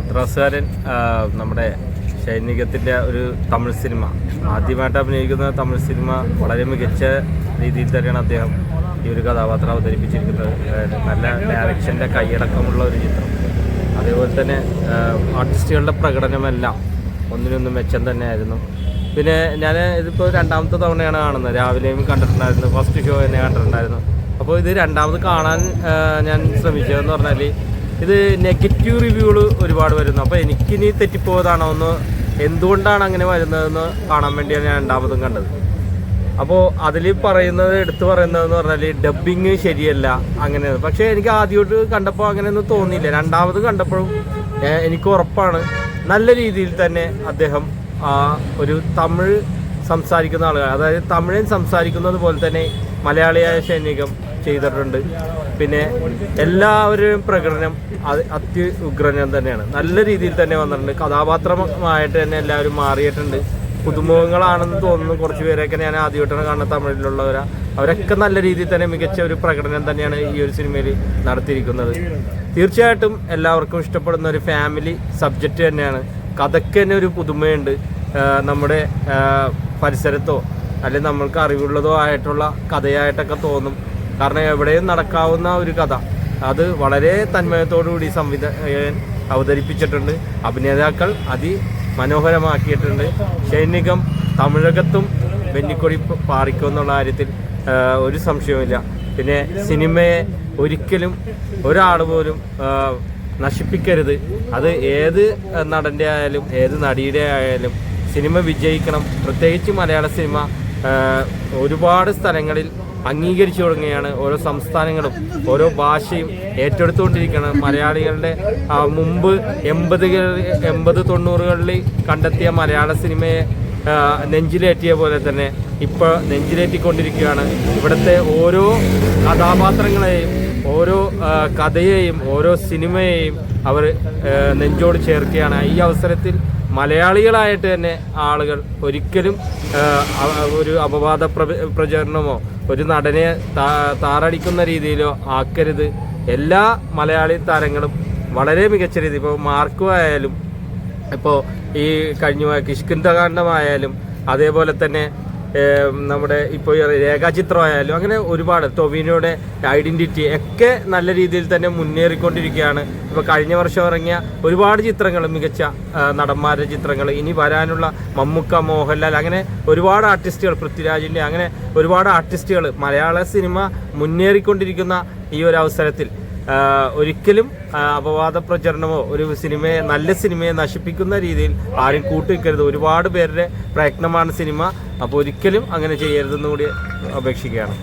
മദ്രാസുകാരൻ നമ്മുടെ സൈനികത്തിന്റെ ഒരു തമിഴ് സിനിമ. ആദ്യമായിട്ട് അഭിനയിക്കുന്ന തമിഴ് സിനിമ വളരെ മികച്ച രീതിയിൽ തന്നെയാണ് അദ്ദേഹം ഈ ഒരു കഥാപാത്രം അവതരിപ്പിച്ചിരിക്കുന്നത്. നല്ല ഡയറക്ഷന്റെ കൈയടക്കമുള്ള ഒരു ചിത്രം. അതേപോലെ തന്നെ ആർട്ടിസ്റ്റുകളുടെ പ്രകടനമെല്ലാം ഒന്നിനൊന്നും മെച്ചം തന്നെയായിരുന്നു. പിന്നെ ഞാൻ ഇതിപ്പോൾ രണ്ടാമത്തെ തവണയാണ് കാണുന്നത്. രാവിലെയും കണ്ടിട്ടുണ്ടായിരുന്നു. ഫസ്റ്റ് ഷോ തന്നെ കണ്ടിട്ടുണ്ടായിരുന്നു. അപ്പോൾ ഇത് രണ്ടാമത് കാണാൻ ഞാൻ ശ്രമിച്ചതെന്ന് പറഞ്ഞാൽ ഇത് നെഗറ്റീവ് റിവ്യൂകൾ ഒരുപാട് വരുന്നു. അപ്പോൾ എനിക്കിനി തെറ്റിപ്പോയതാണോ ഒന്ന് എന്തുകൊണ്ടാണ് അങ്ങനെ വരുന്നതെന്ന് കാണാൻ വേണ്ടിയാണ് ഞാൻ രണ്ടാമതും കണ്ടത്. അപ്പോൾ അതിൽ പറയുന്നത് എടുത്തു പറയുന്നതെന്ന് പറഞ്ഞാൽ ഡബ്ബിങ് ശരിയല്ല അങ്ങനെ പക്ഷേ എനിക്ക് ആദ്യമായിട്ട് കണ്ടപ്പോൾ അങ്ങനെയൊന്നും തോന്നിയില്ല. രണ്ടാമത് കണ്ടപ്പോഴും എനിക്ക് ഉറപ്പാണ് നല്ല രീതിയിൽ തന്നെ അദ്ദേഹം ഒരു തമിഴ് സംസാരിക്കുന്ന ആളുകൾ അതായത് തമിഴൻ സംസാരിക്കുന്നത് പോലെ തന്നെ മലയാളിയായ സൈനികം ചെയ്തിട്ടുണ്ട്. പിന്നെ എല്ലാവരും പ്രകടനം അത് അത്യുഗ്രനം തന്നെയാണ്. നല്ല രീതിയിൽ തന്നെ വന്നിട്ടുണ്ട്. കഥാപാത്രമായിട്ട് തന്നെ എല്ലാവരും മാറിയിട്ടുണ്ട്. പുതുമുഖങ്ങളാണെന്ന് തോന്നുന്നു. കുറച്ച് പേരൊക്കെ ഞാൻ ആദ്യമായിട്ടാണ് കാണുന്നത് തമിഴിലുള്ളവരാ. അവരൊക്കെ നല്ല രീതിയിൽ തന്നെ മികച്ച ഒരു പ്രകടനം തന്നെയാണ് ഈ ഒരു സിനിമയിൽ നടത്തിയിരിക്കുന്നത്. തീർച്ചയായിട്ടും എല്ലാവർക്കും ഇഷ്ടപ്പെടുന്ന ഒരു ഫാമിലി സബ്ജക്റ്റ് തന്നെയാണ്. കഥയ്ക്ക് തന്നെ ഒരു പുതുമയുണ്ട്. നമ്മുടെ പരിസരത്തോ അല്ലെങ്കിൽ നമ്മൾക്ക് അറിവുള്ളതോ ആയിട്ടുള്ള കഥയായിട്ടൊക്കെ തോന്നും. കാരണം എവിടെയും നടക്കാവുന്ന ഒരു കഥ. അത് വളരെ തന്മയത്തോടുകൂടി സംവിധായകൻ അവതരിപ്പിച്ചിട്ടുണ്ട്. അഭിനേതാക്കൾ അതി മനോഹരമാക്കിയിട്ടുണ്ട് സൈനികം തമിഴകത്തും വെന്നിക്കൊടി പാറിക്കുമെന്നുള്ള കാര്യത്തിൽ ഒരു സംശയവുമില്ല. പിന്നെ സിനിമയെ ഒരിക്കലും ഒരാൾ പോലും നശിപ്പിക്കരുത്. അത് ഏത് നടന്റെ ആയാലും ഏത് നടിയുടെ ആയാലും സിനിമ വിജയിക്കണം. പ്രത്യേകിച്ച് മലയാള സിനിമ ഒരുപാട് സ്ഥലങ്ങളിൽ അംഗീകരിച്ചു തുടങ്ങുകയാണ്. ഓരോ സംസ്ഥാനങ്ങളും ഓരോ ഭാഷയും ഏറ്റെടുത്തുകൊണ്ടിരിക്കുകയാണ്. മലയാളികളുടെ മുമ്പ് എൺപതുകൾ എൺപത് തൊണ്ണൂറുകളിൽ കണ്ടെത്തിയ മലയാള സിനിമയെ നെഞ്ചിലേറ്റിയ പോലെ തന്നെ ഇപ്പോൾ നെഞ്ചിലേറ്റിക്കൊണ്ടിരിക്കുകയാണ്. ഇവിടുത്തെ ഓരോ കഥാപാത്രങ്ങളെയും ഓരോ കഥയെയും ഓരോ സിനിമയെയും അവർ നെഞ്ചോട് ചേർക്കുകയാണ്. ഈ അവസരത്തിൽ മലയാളികളായിട്ട് തന്നെ ആളുകൾ ഒരിക്കലും ഒരു അപവാദ പ്ര- പ്രചരണമോ ഒരു നടനെ താറടിക്കുന്ന രീതിയിലോ ആക്കരുത്. എല്ലാ മലയാളി താരങ്ങളും വളരെ മികച്ച രീതി ഇപ്പോൾ മാർക്കു ആയാലും ഇപ്പോൾ ഈ കഴിഞ്ഞ കിഷ്കിന്ധകാണ്ഡമായാലും അതേപോലെ തന്നെ നമ്മുടെ ഇപ്പോൾ രേഖാചിത്രമായാലും അങ്ങനെ ഒരുപാട് ടൊവിനോയുടെ ഐഡന്റിറ്റി ഒക്കെ നല്ല രീതിയിൽ തന്നെ മുന്നേറിക്കൊണ്ടിരിക്കുകയാണ്. ഇപ്പോൾ കഴിഞ്ഞ വർഷം ഇറങ്ങിയ ഒരുപാട് ചിത്രങ്ങൾ മികച്ച നടന്മാരുടെ ചിത്രങ്ങൾ ഇനി വരാനുള്ള മമ്മുക്ക മോഹൻലാൽ അങ്ങനെ ഒരുപാട് ആർട്ടിസ്റ്റുകൾ പൃഥ്വിരാജിന്റെ അങ്ങനെ ഒരുപാട് ആർട്ടിസ്റ്റുകൾ മലയാള സിനിമ മുന്നേറിക്കൊണ്ടിരിക്കുന്ന ഈ ഒരു അവസരത്തിൽ ഒരിക്കലും അപവാദ പ്രചരണമോ ഒരു സിനിമയെ നല്ല സിനിമയെ നശിപ്പിക്കുന്ന രീതിയിൽ ആരും കൂട്ടിവെക്കരുത് ഒരുപാട് പേരുടെ പ്രയത്നമാണ് സിനിമ. അപ്പോൾ ഒരിക്കലും അങ്ങനെ ചെയ്യരുതെന്ന് കൂടി അപേക്ഷിക്കുകയാണ്.